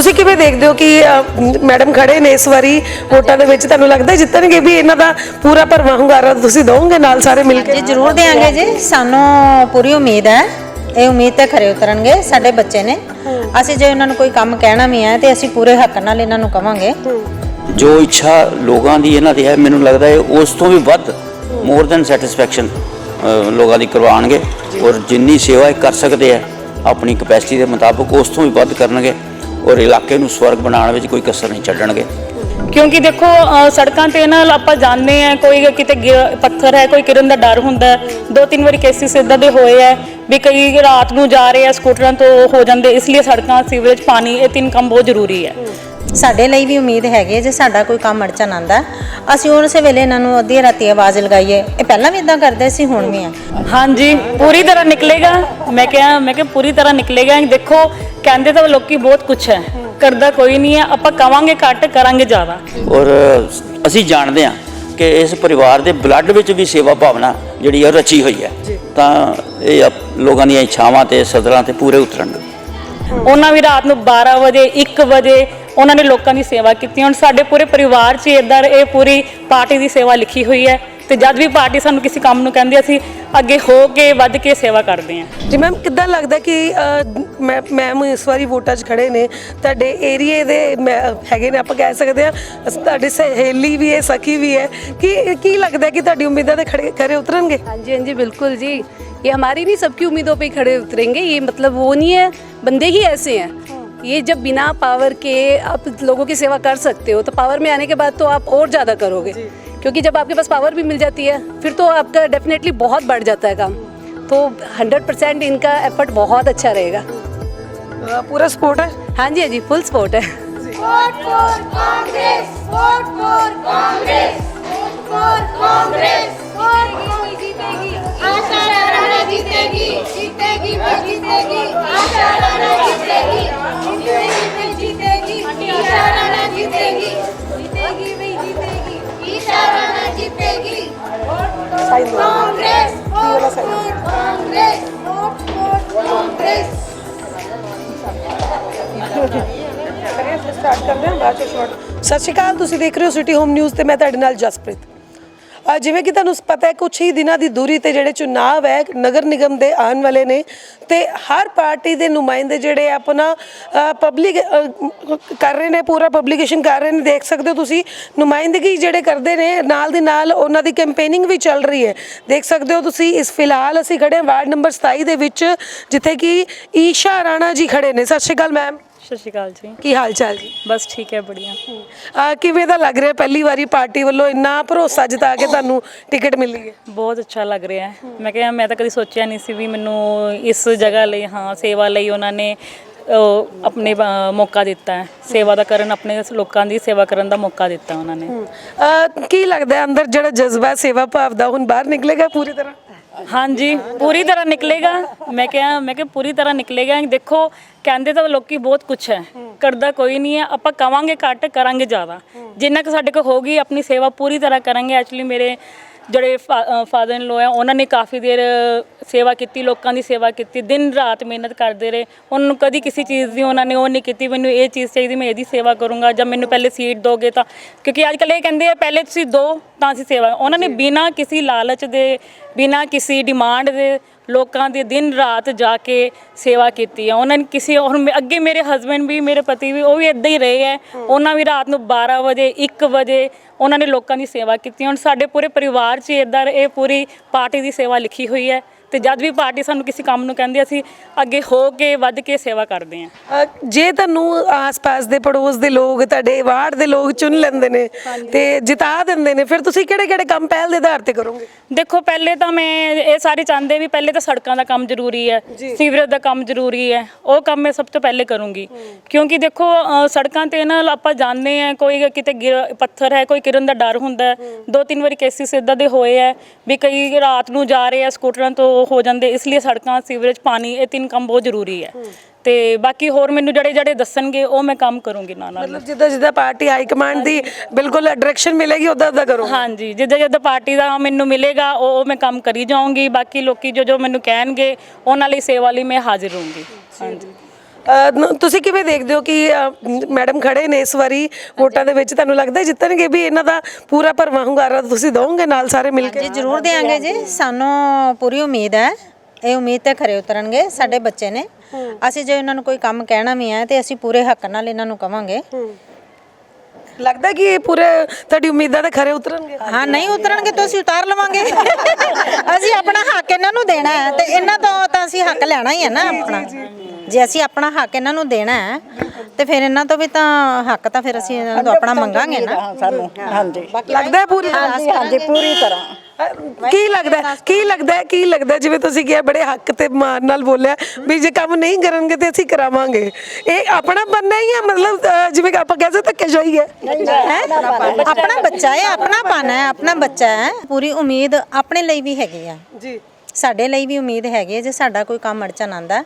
ਤੁਸੀਂ ਕਿਵੇਂ ਦੇਖਦੇ ਹੋ ਕਿ ਮੈਡਮ ਖੜੇ ਨੇ ਇਸ ਵਾਰੀ ਵੋਟਾਂ ਦੇ ਵਿੱਚ? ਤੁਹਾਨੂੰ ਲੱਗਦਾ ਜਿੱਤਣਗੇ ਵੀ ਇਹਨਾਂ ਦਾ ਪੂਰਾ ਭਰਵਾਂ ਹੁੰਗਾਰਾ ਤੁਸੀਂ ਦੋਗੇ ਨਾਲ ਸਾਰੇ ਮਿਲ ਕੇ? ਜੀ ਜ਼ਰੂਰ ਦੇਾਂਗੇ ਜੀ। ਸਾਨੂੰ ਪੂਰੀ ਉਮੀਦ ਹੈ। ਇਹ ਉਮੀਦ ਤੇ ਖਰੇ ਉਤਰਨਗੇ ਸਾਡੇ ਬੱਚੇ ਨੇ। ਅਸੀਂ ਜੇ ਉਹਨਾਂ ਨੂੰ ਕੋਈ ਕੰਮ ਕਹਿਣਾ ਵੀ ਹੈ ਤੇ ਅਸੀਂ ਪੂਰੇ ਹੱਕ ਨਾਲ ਇਹਨਾਂ ਨੂੰ ਕਵਾਂਗੇ। ਜੋ ਇੱਛਾ ਲੋਕਾਂ ਦੀ ਇਹਨਾਂ ਦੀ ਹੈ ਮੈਨੂੰ ਲੱਗਦਾ ਹੈ ਉਸ ਤੋਂ ਵੀ ਵੱਧ ਮੋਰ ਦੈਨ ਸੈਟੀਸਫੈਕਸ਼ਨ ਲੋਕਾਂ ਦੀ ਕਰਵਾਉਣਗੇ। ਔਰ ਜਿੰਨੀ ਸੇਵਾ ਇਹ ਕਰ ਸਕਦੇ ਆ ਆਪਣੀ ਕਪੈਸਿਟੀ ਦੇ ਮੁਤਾਬਕ ਉਸ ਤੋਂ ਵੀ ਵੱਧ ਕਰਨਗੇ। ਔਰ ਇਲਾਕੇ ਨੂੰ ਸਵਰਗ ਬਣਾਉਣ ਵਿੱਚ ਕੋਈ ਕਸਰ ਨਹੀਂ ਛੱਡਣਗੇ ਕਿਉਂਕਿ ਦੇਖੋ ਅ, ਸੜਕਾਂ ਤੇ ਨਾਲ ਆਪਾਂ ਜਾਣਦੇ ਆ ਕੋਈ ਕਿਤੇ ਗਿ- ਪੱਥਰ ਹੈ ਕੋਈ ਕਿਰਨ ਦਾ ਡਰ ਹੁੰਦਾ ਹੈ। ਦੋ ਤਿੰਨ ਵਾਰੀ ਕੇਸਿਸ ਇਦਾਂ ਦੇ ਹੋਏ ਆ ਵੀ ਕਈ ਰਾਤ ਨੂੰ ਜਾ ਰਹੇ ਆ ਸਕੂਟਰਾਂ ਤੋਂ ਹੋ ਜਾਂਦੇ ਇਸ ਲਈ ਸੜਕਾਂ ਸੀਵਰੇਜ ਪਾਣੀ ਇਹ ਤਿੰਨ ਕੰਮ ਬਹੁਤ ਜ਼ਰੂਰੀ ਹੈ ਸਾਡੇ ਲਈ ਵੀ ਉਮੀਦ ਹੈਗੀ ਹੈ ਜੇ ਸਾਡਾ ਕੋਈ ਕੰਮ ਅੜਚਨ ਆਂਦਾ ਅਸੀਂ ਉਸੇ ਵੇਲੇ ਇਹਨਾਂ ਨੂੰ ਅੱਧੀ ਰਾਤੀ ਆਵਾਜ਼ ਲਗਾਈਏ। ਇਹ ਪਹਿਲਾਂ ਵੀ ਇਦਾਂ ਕਰਦੇ ਸੀ ਹੁਣ ਵੀ ਆ। ਹਾਂਜੀ ਪੂਰੀ ਤਰ੍ਹਾਂ ਨਿਕਲੇਗਾ। ਮੈਂ ਕਿਹਾ ਮੈਂ ਕਿਹਾ ਪੂਰੀ ਤਰ੍ਹਾਂ ਨਿਕਲੇਗਾ। ਦੇਖੋ ਕਹਿੰਦੇ ਤਾਂ ਲੋਕੀ ਬਹੁਤ ਕੁਝ ਹੈ। ਕਰਦਾ ਕੋਈ ਨਹੀਂ ਹੈ। ਆਪਾਂ ਕਵਾਂਗੇ ਘੱਟ ਕਰਾਂਗੇ ਜ਼ਿਆਦਾ। ਔਰ ਅਸੀਂ ਜਾਣਦੇ ਹਾਂ ਕਿ ਇਸ ਪਰਿਵਾਰ ਦੇ ਬਲੱਡ ਵਿੱਚ ਵੀ ਸੇਵਾ ਭਾਵਨਾ ਜਿਹੜੀ ਹੈ ਰਚੀ ਹੋਈ ਹੈ। ਤਾਂ ਇਹ ਲੋਕਾਂ ਦੀਆਂ ਇੱਛਾਵਾਂ ਤੇ ਸਦਰਾਂ ਤੇ ਪੂਰੇ ਉਤਰਨਗੇ ਉਹਨਾਂ ਵੀ ਰਾਤ ਨੂੰ 12 ਵਜੇ 1 ਵਜੇ ਉਹਨਾਂ ਨੇ ਲੋਕਾਂ ਦੀ ਸੇਵਾ ਕੀਤੀ ਹੁਣ ਸਾਡੇ ਪੂਰੇ ਪਰਿਵਾਰ 'ਚ ਇਦਾਂ ਇਹ ਪੂਰੀ ਪਾਰਟੀ ਦੀ ਸੇਵਾ ਲਿਖੀ ਹੋਈ ਹੈ ਤੇ ਜਦ ਵੀ ਪਾਰਟੀ ਸਾਨੂੰ ਕਿਸੇ ਕੰਮ ਨੂੰ ਕਹਿੰਦੀ ਹੈ, ਅਸੀਂ ਅੱਗੇ ਹੋ ਕੇ ਵੱਧ ਕੇ ਸੇਵਾ ਕਰਦੇ ਹਾਂ ਜੀ ਮੈਮ ਕਿੱਦਾਂ ਲੱਗਦਾ ਕਿ ਅਹ, ਮੈਂ ਮੈਮ ਇਸ ਵਾਰੀ ਵੋਟਾਂ 'ਚ ਖੜੇ ਨੇ ਤੁਹਾਡੇ ਏਰੀਏ ਦੇ ਮੈਂ- ਹੈਗੇ ਨੇ ਆਪਾਂ ਕਹਿ ਸਕਦੇ ਆ ਤੁਹਾਡੀ ਸਹੇਲੀ ਵੀ ਹੈ ਸਖੀ ਵੀ ਹੈ ਕੀ ਕੀ ਲੱਗਦਾ ਕਿ ਤੁਹਾਡੀ ਉਮੀਦਾਂ ਦੇ ਖੜੇ ਖਰੇ ਉਤਰਨਗੇ हाँ जी हाँ जी बिल्कुल जी ये हमारी नहीं सबकी उम्मीदों पे ही खड़े उतरेंगे ये मतलब वो नहीं है बंदे ही ऐसे हैं ये जब बिना पावर के आप लोगों की सेवा कर सकते हो तो पावर में आने के बाद तो आप और ज़्यादा करोगे। क्योंकि जब आपके पास पावर भी मिल जाती है फिर तो आपका डेफिनेटली बहुत बढ़ जाता है काम। तो हंड्रेड परसेंट इनका एफर्ट बहुत अच्छा रहेगा। पूरा सपोर्ट है? हाँ जी हाँ जी फुल सपोर्ट है। जीतेगी जीतेगी जीतेगी जीतेगी। ਹਾਂ ਬਾਅਦ ਚ ਸ਼ਾਰਟ ਸਤਿ ਸ਼੍ਰੀ ਅਕਾਲ ਤੁਸੀਂ ਦੇਖ ਰਹੇ ਹੋ ਸਿਟੀ ਹੋਮ ਨਿਊਜ਼ ਤੇ ਮੈਂ ਤੁਹਾਡੇ ਨਾਲ ਜਸਪ੍ਰੀਤ। ਅਹ ਜਿਵੇਂ ਕਿ ਤੁਹਾਨੂੰ ਪਤਾ ਹੈ, ਕੁਛ ਹੀ ਦਿਨਾਂ ਦੀ ਦੂਰੀ ਤੇ ਜਿਹੜੇ ਚੁਣਾਵ ਹੈ, ਨਗਰ ਨਿਗਮ ਦੇ ਆਉਣ ਵਾਲੇ ਨੇ ਤੇ ਹਰ ਪਾਰਟੀ ਦੇ ਨੁਮਾਇੰਦੇ ਜਿਹੜੇ ਆਪਣਾ ਪਬਲਿਕ ਕਰ ਰਹੇ ਨੇ, ਪੂਰਾ ਪਬਲੀਕੇਸ਼ਨ ਕਰ ਰਹੇ ਨੇ, ਦੇਖ ਸਕਦੇ ਹੋ ਤੁਸੀਂ, ਨੁਮਾਇੰਦਗੀ ਜਿਹੜੇ ਕਰਦੇ ਨੇ, ਨਾਲ ਦੀ ਨਾਲ ਉਹਨਾਂ ਦੀ ਕੈਂਪੇਨਿੰਗ ਵੀ ਚੱਲ ਰਹੀ ਹੈ। ਦੇਖ ਸਕਦੇ ਹੋ ਤੁਸੀਂ, ਇਸ ਫਿਲਹਾਲ ਅਸੀਂ ਖੜੇ ਵਾਰਡ ਨੰਬਰ 27 ਦੇ ਵਿੱਚ, ਜਿੱਥੇ ਕਿ ਈਸ਼ਾ ਰਾਣਾ ਜੀ ਖੜੇ ਨੇ। ਸਤਿ ਸ਼੍ਰੀ ਅਕਾਲ ਮੈਮ ਸਤਿ ਸ਼੍ਰੀ ਅਕਾਲ ਜੀ। ਕੀ ਹਾਲ ਚਾਲ ਜੀ? ਬਸ ਠੀਕ ਹੈ ਬੜੀਆ। ਆ ਕਿਵੇਂ ਦਾ ਲੱਗ ਰਿਹਾ ਪਹਿਲੀ ਵਾਰੀ ਪਾਰਟੀ ਵੱਲੋਂ? ਇੰਨਾ ਭਰੋਸਾ ਜਤਾ ਕੇ ਤੁਹਾਨੂੰ ਟਿਕਟ ਮਿਲੀ ਹੈ? ਬਹੁਤ ਅੱਛਾ ਲੱਗ ਰਿਹਾ ਹੈ। ਮੈਂ ਕਿਹਾ ਮੈਂ ਤਾਂ ਕਦੀ ਸੋਚਿਆ ਨਹੀਂ ਸੀ ਵੀ ਮੈਨੂੰ ਇਸ ਜਗ੍ਹਾ ਲਈ ਹਾਂ ਸੇਵਾ ਲਈ ਉਹਨਾਂ ਨੇ ਅਹ, ਆਪਣੇ ਅਹ, ਮੌਕਾ ਦਿੱਤਾ ਹੈ। ਸੇਵਾ ਦਾ ਕਰਨ ਆਪਣੇ ਲੋਕਾਂ ਦੀ ਸੇਵਾ ਕਰਨ ਦਾ ਮੌਕਾ ਦਿੱਤਾ ਉਹਨਾਂ ਨੇ। ਕੀ ਲੱਗਦਾ ਹੈ ਅੰਦਰ ਜਿਹੜਾ ਜਜ਼ਬਾ ਸੇਵਾ ਭਾਵ ਦਾ ਹੁਣ ਬਾਹਰ ਨਿਕਲੇਗਾ ਪੂਰੀ ਤਰ੍ਹਾਂ? ਹਾਂਜੀ, ਪੂਰੀ ਤਰ੍ਹਾਂ ਨਿਕਲੇਗਾ। ਮੈਂ ਕਿਹਾ ਮੈਂ ਕਿਹਾ ਪੂਰੀ ਤਰ੍ਹਾਂ ਨਿਕਲੇਗਾ। ਦੇਖੋ, ਕਹਿੰਦੇ ਤਾਂ ਲੋਕੀ ਬਹੁਤ ਕੁਛ ਹੈ। ਕਰਦਾ ਕੋਈ ਨਹੀਂ ਹੈ। ਆਪਾਂ ਕਵਾਂਗੇ ਘੱਟ, ਕਰਾਂਗੇ ਜ਼ਿਆਦਾ। ਜਿੰਨਾ ਕਿ ਸਾਡੇ ਕੋਲ ਹੋਗੀ ਆਪਣੀ ਸੇਵਾ ਪੂਰੀ ਤਰ੍ਹਾਂ ਕਰਾਂਗੇ। ਐਕਚੁਅਲੀ ਮੇਰੇ ਜਿਹੜੇ ਫਾਦਰ ਇਨ ਲੋ ਹੈ ਉਹਨਾਂ ਨੇ ਕਾਫੀ ਦੇਰ ਸੇਵਾ ਕੀਤੀ ਲੋਕਾਂ ਦੀ ਸੇਵਾ ਕੀਤੀ ਦਿਨ ਰਾਤ ਮਿਹਨਤ ਕਰਦੇ ਰਹੇ। ਉਹਨਾਂ ਨੂੰ ਕਦੀ ਕਿਸੇ ਚੀਜ਼ ਦੀ ਉਹਨਾਂ ਨੇ ਉਹ ਨਹੀਂ ਕੀਤੀ ਮੈਨੂੰ ਇਹ ਚੀਜ਼ ਚਾਹੀਦੀ ਮੈਂ ਇਹਦੀ ਸੇਵਾ ਕਰੂੰਗਾ ਜਾਂ ਮੈਨੂੰ ਪਹਿਲੇ ਸੀਟ ਦੋਗੇ ਤਾਂ। ਕਿਉਂਕਿ ਅੱਜ ਕੱਲ੍ਹ ਇਹ ਕਹਿੰਦੇ ਆ ਪਹਿਲੇ ਤੁਸੀਂ ਦੋ ਤਾਂ ਅਸੀਂ ਸੇਵਾ ਉਹਨਾਂ ਨੇ ਬਿਨਾਂ ਕਿਸੇ ਲਾਲਚ ਦੇ ਬਿਨਾਂ ਕਿਸੇ ਡਿਮਾਂਡ ਦੇ ਲੋਕਾਂ ਦੇ ਦਿਨ ਰਾਤ ਜਾ ਕੇ ਸੇਵਾ ਕੀਤੀ ਹੈ ਉਹਨਾਂ ਨੇ ਕਿਸੇ ਮੇ- ਅੱਗੇ ਮੇਰੇ ਹਸਬੰਡ ਵੀ ਮੇਰੇ ਪਤੀ ਵੀ ਉਹ ਵੀ ਇਦਾਂ ਹੀ ਰਹੇ ਹੈ। ਉਹਨਾਂ ਵੀ ਰਾਤ ਨੂੰ 12 ਵਜੇ 1 ਵਜੇ ਉਹਨਾਂ ਨੇ ਲੋਕਾਂ ਦੀ ਸੇਵਾ ਕੀਤੀ। ਹੁਣ ਸਾਡੇ ਪੂਰੇ ਪਰਿਵਾਰ 'ਚ ਇਦਾਂ ਇਹ ਪੂਰੀ ਪਾਰਟੀ ਦੀ ਸੇਵਾ ਲਿਖੀ ਹੋਈ ਹੈ। ਤੇ ਜਦ ਵੀ ਪਾਰਟੀ ਸਾਨੂੰ ਕਿਸੇ ਕੰਮ ਨੂੰ ਕਹਿੰਦੀ ਹੈ, ਅਸੀਂ ਅੱਗੇ ਹੋ ਕੇ ਵੱਧ ਕੇ ਸੇਵਾ ਕਰਦੇ ਹਾਂ। ਜੇ ਤੁਹਾਨੂੰ ਆਸ-ਪਾਸ ਦੇ ਪੜੋਸ ਦੇ ਲੋਕ ਤੁਹਾਡੇ ਵਾਰਡ ਦੇ ਲੋਕ ਚੁਣ ਲੈਂਦੇ ਨੇ ਤੇ ਜਿਤਾ ਦਿੰਦੇ ਨੇ ਫਿਰ ਤੁਸੀਂ ਕਿਹੜੇ-ਕਿਹੜੇ ਕੰਮ ਪਹਿਲ ਦੇ ਆਧਾਰ ਤੇ ਕਰੋਗੇ? ਦੇਖੋ ਪਹਿਲੇ ਤਾਂ ਮੈਂ ਇਹ ਸਾਰੇ ਚਾਹੁੰਦੇ ਵੀ ਪਹਿਲੇ ਤਾਂ ਸੜਕਾਂ ਦਾ ਕੰਮ ਜ਼ਰੂਰੀ ਹੈ ਸੀਵਰੇਜ ਦਾ ਕੰਮ ਜ਼ਰੂਰੀ ਹੈ ਉਹ ਕੰਮ ਮੈਂ ਸਭ ਤੋਂ ਪਹਿਲੇ ਕਰੂੰਗੀ। ਕਿਉਂਕਿ ਦੇਖੋ ਅ, ਸੜਕਾਂ ਤੇ ਨਾਲ ਆਪਾਂ ਜਾਣਦੇ ਆ ਕੋਈ ਕਿਤੇ ਗਿਰ- ਪੱਥਰ ਹੈ ਕੋਈ ਗਿਰਨ ਦਾ ਡਰ ਹੁੰਦਾ ਹੈ। ਦੋ ਤਿੰਨ ਵਾਰੀ ਕੇਸਿਸ ਇਦਾਂ ਦੇ ਹੋਏ ਆ ਵੀ ਕਈ ਰਾਤ ਨੂੰ ਜਾ ਰਹੇ ਆ ਸਕੂਟਰਾਂ ਤੋਂ ਹੋ ਜਾਂਦੇ ਇਸ ਲਈ ਸੜਕਾਂ ਸੀਵਰੇਜ ਪਾਣੀ ਇਹ ਤਿੰਨ ਕੰਮ ਬਹੁਤ ਜ਼ਰੂਰੀ ਹੈ। ਤੇ ਬਾਕੀ ਹੋਰ ਮੈਨੂੰ ਜਿਹੜੇ ਜਿਹੜੇ ਦੱਸਣਗੇ ਉਹ ਮੈਂ ਕੰਮ ਕਰੂੰਗੀ ਨਾਲ ਨਾਲ। ਮਤਲਬ ਜਿੱਦਾਂ ਜਿੱਦਾਂ ਪਾਰਟੀ ਹਾਈ ਕਮਾਂਡ ਦੀ ਬਿਲਕੁਲ ਡਾਇਰੈਕਸ਼ਨ ਮਿਲੇਗੀ ਉਦਾਂ ਉਦਾਂ ਕਰੋ ਹਾਂਜੀ ਜਿੱਦਾਂ ਜਿੱਦਾਂ ਪਾਰਟੀ ਦਾ ਮੈਨੂੰ ਮਿਲੇਗਾ ਉਹ ਉਹ ਮੈਂ ਕੰਮ ਕਰੀ ਜਾਊਂਗੀ। ਬਾਕੀ ਲੋਕੀ ਜੋ ਜੋ ਮੈਨੂੰ ਕਹਿਣਗੇ ਉਹਨਾਂ ਲਈ ਸੇਵਾ ਲਈ ਮੈਂ ਹਾਜ਼ਰ ਰਹੂੰਗੀ ਹਾਂਜੀ। ਤੁਸੀਂ ਕਿਵੇਂ ਦੇਖਦੇ ਹੋ ਕਿ ਮੈਡਮ ਖੜੇ ਨੇ ਇਸ ਵਾਰੀ ਵੋਟਾਂ ਦੇ ਵਿੱਚ? ਤੁਹਾਨੂੰ ਲੱਗਦਾ ਹੈ ਜਿੱਤਣਗੇ ਵੀ ਇਹਨਾਂ ਦਾ ਪੂਰਾ ਭਰਵਾਂ ਹੁੰਗਾਰਾ ਤੁਸੀਂ ਦੋਗੇ ਨਾਲ ਸਾਰੇ ਮਿਲ ਕੇ? ਜੀ ਜ਼ਰੂਰ ਦੇਾਂਗੇ ਜੀ। ਸਾਨੂੰ ਪੂਰੀ ਉਮੀਦ ਹੈ। ਇਹ ਉਮੀਦ ਤੇ ਖਰੇ ਉਤਰਨਗੇ ਸਾਡੇ ਬੱਚੇ ਨੇ। ਅਸੀਂ ਜੇ ਉਹਨਾਂ ਨੂੰ ਕੋਈ ਕੰਮ ਕਹਿਣਾ ਵੀ ਹੈ ਤੇ ਅਸੀਂ ਪੂਰੇ ਹੱਕ ਨਾਲ ਇਹਨਾਂ ਨੂੰ ਕਵਾਂਗੇ। ਲੱਗਦਾ ਕਿ ਇਹ ਪੂਰੇ ਤੁਹਾਡੀ ਉਮੀਦਾਂ ਤੇ ਖਰੇ ਉਤਰਨਗੇ? ਹਾਂ ਨਹੀਂ ਉਤਰਨਗੇ ਤਾਂ ਅਸੀਂ ਉਤਾਰ ਲਵਾਂਗੇ। ਅਸੀਂ ਆਪਣਾ ਹੱਕ ਇਹਨਾਂ ਨੂੰ ਦੇਣਾ ਹੈ ਤੇ ਇਹਨਾਂ ਤੋਂ ਤਾਂ ਅਸੀਂ ਹੱਕ ਲੈਣਾ ਹੀ ਹੈ ਨਾ ਆਪਣਾ। ਜੇ ਅਸੀਂ ਆਪਣਾ ਹੱਕ ਇਹਨਾਂ ਨੂੰ ਦੇਣਾ ਹੈ ਤੇ ਫਿਰ ਇਹਨਾਂ ਤੋਂ ਵੀ ਤਾਂ ਹੱਕ ਤਾਂ ਫਿਰ ਅਸੀਂ ਇਹਨਾਂ ਤੋਂ ਆਪਣਾ ਮੰਗਾਂਗੇ ਨਾ। ਸਾਨੂੰ। ਹਾਂਜੀ। ਲੱਗਦਾ ਹੈ ਪੂਰੀ ਹਾਂਜੀ ਹਾਂਜੀ ਪੂਰੀ ਤਰ੍ਹਾਂ। ਕੀ ਲੱਗਦਾ ਹੈ? ਕੀ ਲੱਗਦਾ ਹੈ? ਕੀ ਲੱਗਦਾ ਹੈ? ਜਿਵੇਂ ਤੁਸੀਂ ਕਿਹਾ ਬੜੇ ਹੱਕ ਤੇ ਮਾਨ ਨਾਲ ਬੋਲਿਆ ਵੀ ਜੇ ਕੰਮ ਨਹੀਂ ਕਰਨਗੇ ਤੇ ਅਸੀਂ ਕਰਾਵਾਂਗੇ। ਇਹ ਆਪਣਾ ਬੰਨਾ ਹੀ ਹੈ ਮਤਲਬ ਅਹ, ਜਿਵੇਂ ਕਿ ਆਪਾਂ ਕਹਿ ਸਕਦੇ ਧੱਕੇ ਜਾਈ ਹੈ। ਹੈਂ? ਆਪਣਾ ਬੱਚਾ ਹੈ ਆਪਣਾ ਪਾਣਾ ਹੈ ਆਪਣਾ ਬੱਚਾ ਹੈ। ਪੂਰੀ ਉਮੀਦ ਆਪਣੇ ਲਈ ਵੀ ਹੈਗੀ ਆ। ਜੀ। ਸਾਡੇ ਲਈ ਵੀ ਉਮੀਦ ਹੈਗੀ ਹੈ ਜੇ ਸਾਡਾ ਕੋਈ ਕੰਮ ਅੜਚਨ ਆਂਦਾ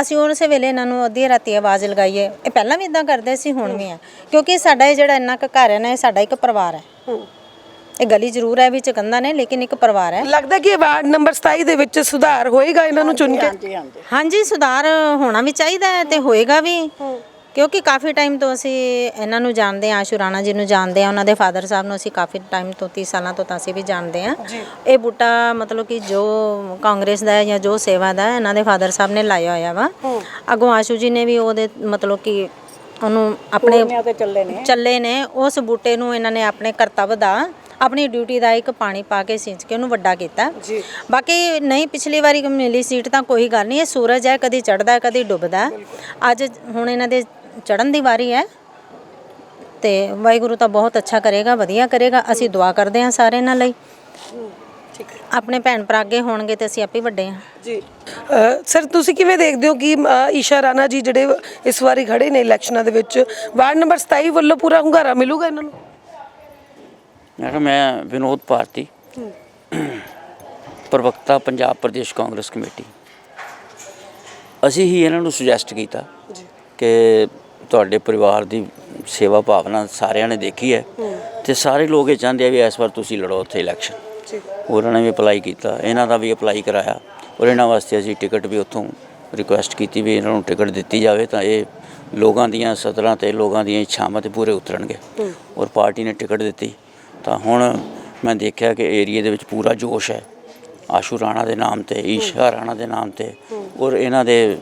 ਅਸੀਂ ਉਸੇ ਵੇਲੇ ਇਹਨਾਂ ਨੂੰ ਅੱਧੀ ਰਾਤੀ ਆਵਾਜ਼ ਲਗਾਈਏ। ਇਹ ਪਹਿਲਾਂ ਵੀ ਇਦਾਂ ਕਰਦੇ ਸੀ ਹੁਣ ਵੀ ਆ। ਕਿਉਂਕਿ ਸਾਡਾ ਇਹ ਜਿਹੜਾ ਇੰਨਾ ਕੁ ਘਰ ਹੈ ਨਾ ਇਹ ਸਾਡਾ ਇੱਕ ਪਰਿਵਾਰ ਹੈ। ਇਹ ਗਲੀ ਜ਼ਰੂਰ ਹੈ ਵਿੱਚ ਕੰਧਾਂ ਨੇ ਲੇਕਿਨ ਇੱਕ ਪਰਿਵਾਰ ਹੈ। ਲੱਗਦਾ ਕਿ ਇਹ ਵਾਰਡ ਨੰਬਰ 27 ਦੇ ਵਿੱਚ ਸੁਧਾਰ ਹੋਏਗਾ ਇਹਨਾਂ ਨੂੰ ਚੁਣ ਕੇ? ਹਾਂਜੀ ਹਾਂਜੀ ਹਾਂਜੀ। ਸੁਧਾਰ ਹੋਣਾ ਵੀ ਚਾਹੀਦਾ ਹੈ ਤੇ ਹੋਏਗਾ ਵੀ। ਕਿਉਂਕਿ ਕਾਫੀ ਟਾਈਮ ਤੋਂ ਅਸੀਂ ਇਹਨਾਂ ਨੂੰ ਜਾਣਦੇ ਹਾਂ ਆਸ਼ੂ ਰਾਣਾ ਜੀ ਨੂੰ ਜਾਣਦੇ ਹਾਂ ਉਹਨਾਂ ਦੇ ਫਾਦਰ ਸਾਹਿਬ ਨੂੰ ਅਸੀਂ ਕਾਫੀ ਟਾਈਮ ਤੋਂ 30 ਸਾਲਾਂ ਤੋਂ ਤਾਂ ਅਸੀਂ ਵੀ ਜਾਣਦੇ ਹਾਂ। ਇਹ ਬੂਟਾ ਮਤਲਬ ਕਿ ਜੋ ਕਾਂਗਰਸ ਦਾ ਹੈ ਜਾਂ ਜੋ ਸੇਵਾ ਦਾ ਹੈ ਇਹਨਾਂ ਦੇ ਫਾਦਰ ਸਾਹਿਬ ਨੇ ਲਾਇਆ ਹੋਇਆ ਵਾ। ਅੱਗੋਂ ਆਸ਼ੂ ਜੀ ਨੇ ਵੀ ਉਹਦੇ ਮਤਲਬ ਕਿ ਉਹਨੂੰ ਆਪਣੇ ਤੇ ਚੱਲੇ ਨੇ। ਚੱਲੇ ਨੇ ਉਸ ਬੂਟੇ ਨੂੰ ਇਹਨਾਂ ਨੇ ਆਪਣੇ ਕਰਤੱਵ ਦਾ ਆਪਣੀ ਡਿਊਟੀ ਦਾ ਇੱਕ ਪਾਣੀ ਪਾ ਕੇ ਸਿੰਚ ਕੇ ਉਹਨੂੰ ਵੱਡਾ ਕੀਤਾ। ਜੀ। ਬਾਕੀ ਨਹੀਂ ਪਿਛਲੀ ਵਾਰੀ ਮਿਲੀ ਸੀਟ ਤਾਂ ਕੋਈ ਗੱਲ ਨਹੀਂ ਇਹ ਸੂਰਜ ਹੈ ਕਦੀ ਚੜਦਾ ਕਦੀ ਡੁੱਬਦਾ। ਅੱਜ ਹੁਣ ਇਹਨਾਂ ਦੇ ਚੜਨ ਦੀ ਵਾਰੀ ਹੈ ਤੇ ਵਾਹਿਗੁਰੂ ਤਾਂ ਬਹੁਤ ਅੱਛਾ ਕਰੇਗਾ ਵਧੀਆ ਕਰੇਗਾ। ਅਸੀਂ ਦੁਆ ਕਰਦੇ ਹਾਂ ਸਾਰੇ ਇਹਨਾਂ ਲਈ। ਆਪਣੇ ਭੈਣ ਭਰਾ ਅੱਗੇ ਹੋਣਗੇ ਤੇ ਅਸੀਂ ਆਪੇ ਵੱਡੇ ਹਾਂ। ਜੀ। ਸਰ ਤੁਸੀਂ ਕਿਵੇਂ ਦੇਖਦੇ ਹੋ ਕਿ ਈਸ਼ਾ ਰਾਣਾ ਜੀ ਜਿਹੜੇ ਇਸ ਵਾਰੀ ਖੜੇ ਨੇ ਇਲੈਕਸ਼ਨਾਂ ਦੇ ਵਿੱਚ ਵਾਰਡ ਨੰਬਰ 27 ਵੱਲੋਂ ਪੂਰਾ ਹੁੰਗਾਰਾ ਮਿਲੂਗਾ ਇਹਨਾਂ ਨੂੰ? ਮੈਂ ਕਿਹਾ ਮੈਂ ਵਿਨੋਦ ਭਾਰਤੀ ਪ੍ਰਵਕਤਾ ਪੰਜਾਬ ਪ੍ਰਦੇਸ਼ ਕਾਂਗਰਸ ਕਮੇਟੀ। ਅਸੀਂ ਹੀ ਇਹਨਾਂ ਨੂੰ ਸੁਜੈਸਟ ਕੀਤਾ ਕਿ ਤੁਹਾਡੇ ਪਰਿਵਾਰ ਦੀ ਸੇਵਾ ਭਾਵਨਾ ਸਾਰਿਆਂ ਨੇ ਦੇਖੀ ਹੈ ਤੇ ਸਾਰੇ ਲੋਕ ਇਹ ਚਾਹੁੰਦੇ ਆ ਵੀ ਇਸ ਵਾਰ ਤੁਸੀਂ ਲੜੋ ਉੱਥੇ ਇਲੈਕਸ਼ਨ ਉਹਨਾਂ ਨੇ ਵੀ ਅਪਲਾਈ ਕੀਤਾ ਇਹਨਾਂ ਦਾ ਵੀ ਅਪਲਾਈ ਕਰਾਇਆ ਔਰ ਇਹਨਾਂ ਵਾਸਤੇ ਅਸੀਂ ਟਿਕਟ ਵੀ ਉੱਥੋਂ ਰਿਕੁਐਸਟ ਕੀਤੀ ਵੀ ਇਹਨਾਂ ਨੂੰ ਟਿਕਟ ਦਿੱਤੀ ਜਾਵੇ ਤਾਂ ਇਹ ਲੋਕਾਂ ਦੀਆਂ ਸਦਰਾਂ ਤੇ ਲੋਕਾਂ ਦੀਆਂ ਇੱਛਾਵਾਂ ਤੇ ਪੂਰੇ ਉਤਰਨਗੇ ਔਰ ਪਾਰਟੀ ਨੇ ਟਿਕਟ ਦਿੱਤੀ। ਤਾਂ ਹੁਣ ਮੈਂ ਦੇਖਿਆ ਕਿ ਏਰੀਏ ਦੇ ਵਿੱਚ ਪੂਰਾ ਜੋਸ਼ ਹੈ। ਆਸ਼ੂ ਰਾਣਾ ਦੇ ਨਾਮ ਤੇ ਈਸ਼ਾ ਰਾਣਾ ਦੇ ਨਾਮ ਤੇ ਔਰ ਇਹਨਾਂ ਦੇ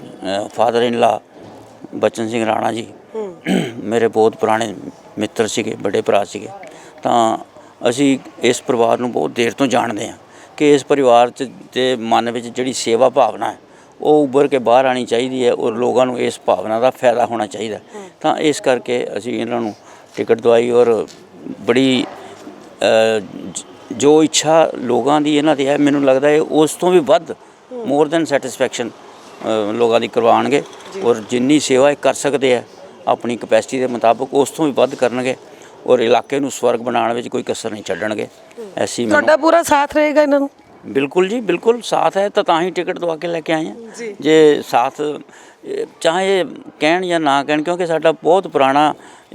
ਫਾਦਰ ਇਨ ਲਾ ਬਚਨ ਸਿੰਘ ਰਾਣਾ ਜੀ ਮੇਰੇ ਬਹੁਤ ਪੁਰਾਣੇ ਮਿੱਤਰ ਸੀਗੇ ਵੱਡੇ ਭਰਾ ਸੀਗੇ। ਤਾਂ ਅਸੀਂ ਇਸ ਪਰਿਵਾਰ ਨੂੰ ਬਹੁਤ ਦੇਰ ਤੋਂ ਜਾਣਦੇ ਹਾਂ ਕਿ ਇਸ ਪਰਿਵਾਰ 'ਚ ਦੇ ਮਨ ਵਿੱਚ ਜਿਹੜੀ ਸੇਵਾ ਭਾਵਨਾ ਹੈ ਉਹ ਉੱਭਰ ਕੇ ਬਾਹਰ ਆਣੀ ਚਾਹੀਦੀ ਹੈ ਔਰ ਲੋਕਾਂ ਨੂੰ ਇਸ ਭਾਵਨਾ ਦਾ ਫਾਇਦਾ ਹੋਣਾ ਚਾਹੀਦਾ ਤਾਂ ਇਸ ਕਰਕੇ ਅਸੀਂ ਇਹਨਾਂ ਨੂੰ ਟਿਕਟ ਦਵਾਈ ਔਰ ਬੜੀ ਜੋ ਇੱਛਾ ਲੋਕਾਂ ਦੀ ਇਹਨਾਂ ਦੀ ਹੈ ਮੈਨੂੰ ਲੱਗਦਾ ਹੈ ਉਸ ਤੋਂ ਵੀ ਵੱਧ ਮੋਰ ਦੈਨ ਸੈਟੀਸਫੈਕਸ਼ਨ ਲੋਕਾਂ ਦੀ ਕਰਵਾਉਣਗੇ ਔਰ ਜਿੰਨੀ ਸੇਵਾ ਇਹ ਕਰ ਸਕਦੇ ਆ ਆਪਣੀ ਕਪੈਸਿਟੀ ਦੇ ਮੁਤਾਬਕ ਉਸ ਤੋਂ ਵੀ ਵੱਧ ਕਰਨਗੇ ਔਰ ਇਲਾਕੇ ਨੂੰ ਸਵਰਗ ਬਣਾਉਣ ਵਿੱਚ ਕੋਈ ਕਸਰ ਨਹੀਂ ਛੱਡਣਗੇ। ਐਸੀ ਤੁਹਾਡਾ ਪੂਰਾ ਸਾਥ ਰਹੇਗਾ ਇਹਨਾਂ ਨੂੰ? ਬਿਲਕੁਲ ਜੀ ਬਿਲਕੁਲ ਸਾਥ ਹੈ ਤਾਂ ਤਾਂ ਹੀ ਟਿਕਟ ਦਵਾ ਕੇ ਲੈ ਕੇ ਆਏ ਹਾਂ ਜੇ। ਸਾਥ ਚਾਹੇ ਕਹਿਣ ਜਾਂ ਨਾ ਕਹਿਣ ਕਿਉਂਕਿ ਸਾਡਾ ਬਹੁਤ ਪੁਰਾਣਾ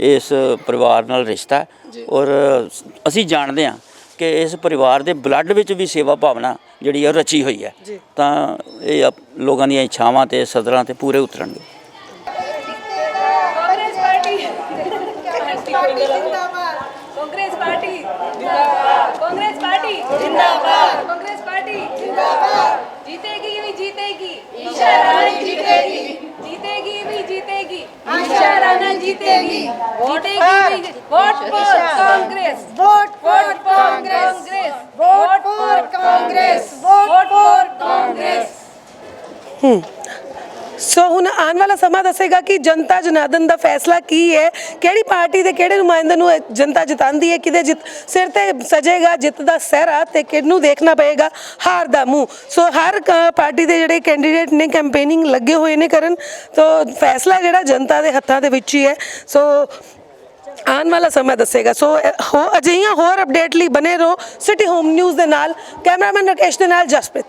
ਇਸ ਪਰਿਵਾਰ ਨਾਲ ਰਿਸ਼ਤਾ ਔਰ ਅਸੀਂ ਜਾਣਦੇ ਹਾਂ ਕਿ ਇਸ ਪਰਿਵਾਰ ਦੇ ਬਲੱਡ ਵਿੱਚ ਵੀ ਸੇਵਾ ਭਾਵਨਾ ਜਿਹੜੀ ਹੈ ਰਚੀ ਹੋਈ ਹੈ। ਤਾਂ ਇਹ ਲੋਕਾਂ ਦੀਆਂ ਇੱਛਾਵਾਂ ਤੇ ਸਦਰਾਂ ਤੇ ਪੂਰੇ ਉਤਰਨਗੇ। जीतेगी जीतेगी भी vote for Congress vote vote for Congress vote for Congress vote for Congress ਸੋ ਹੁਣ ਆਉਣ ਵਾਲਾ ਸਮਾਂ ਦੱਸੇਗਾ ਕਿ ਜਨਤਾ ਜਨਾਰਦਨ ਦਾ ਫੈਸਲਾ ਕੀ ਹੈ, ਕਿਹੜੀ ਪਾਰਟੀ ਦੇ ਕਿਹੜੇ ਨੁਮਾਇੰਦੇ ਨੂੰ ਇਹ ਜਨਤਾ ਜਿਤਾਉਂਦੀ ਹੈ, ਕਿਹਦੇ ਜਿੱਤ ਸਿਰ ਤੇ ਸਜੇਗਾ ਜਿੱਤ ਦਾ ਸਹਿਰਾ ਤੇ ਕਿਹਨੂੰ ਦੇਖਣਾ ਪਏਗਾ, ਹਾਰ ਦਾ ਮੂੰਹ। ਸੋ ਹਰ ਕ- ਪਾਰਟੀ ਦੇ ਜਿਹੜੇ ਕੈਂਡੀਡੇਟ ਨੇ ਕੈਂਪੇਨਿੰਗ ਲੱਗੇ ਹੋਏ ਨੇ ਕਰਨ, ਤੋ ਫੈਸਲਾ ਜਿਹੜਾ ਜਨਤਾ ਦੇ ਹੱਥਾਂ ਦੇ ਵਿੱਚ ਹੀ ਹੈ। ਸੋ ਆਉਣ ਵਾਲਾ ਸਮਾਂ ਦੱਸੇਗਾ। ਸੋ ਇਹ ਹੋ ਅਜਿਹੀਆਂ ਹੋਰ ਅਪਡੇਟ ਲਈ ਬਨੇ ਰਹੋ ਸਿਟੀ ਹੋਮ ਨਿਊਜ਼ ਦੇ ਨਾਲ। ਕੈਮਰਾਮੈਨ ਰਕੇਸ਼ ਦੇ ਨਾਲ ਜਸਪ੍ਰੀਤ।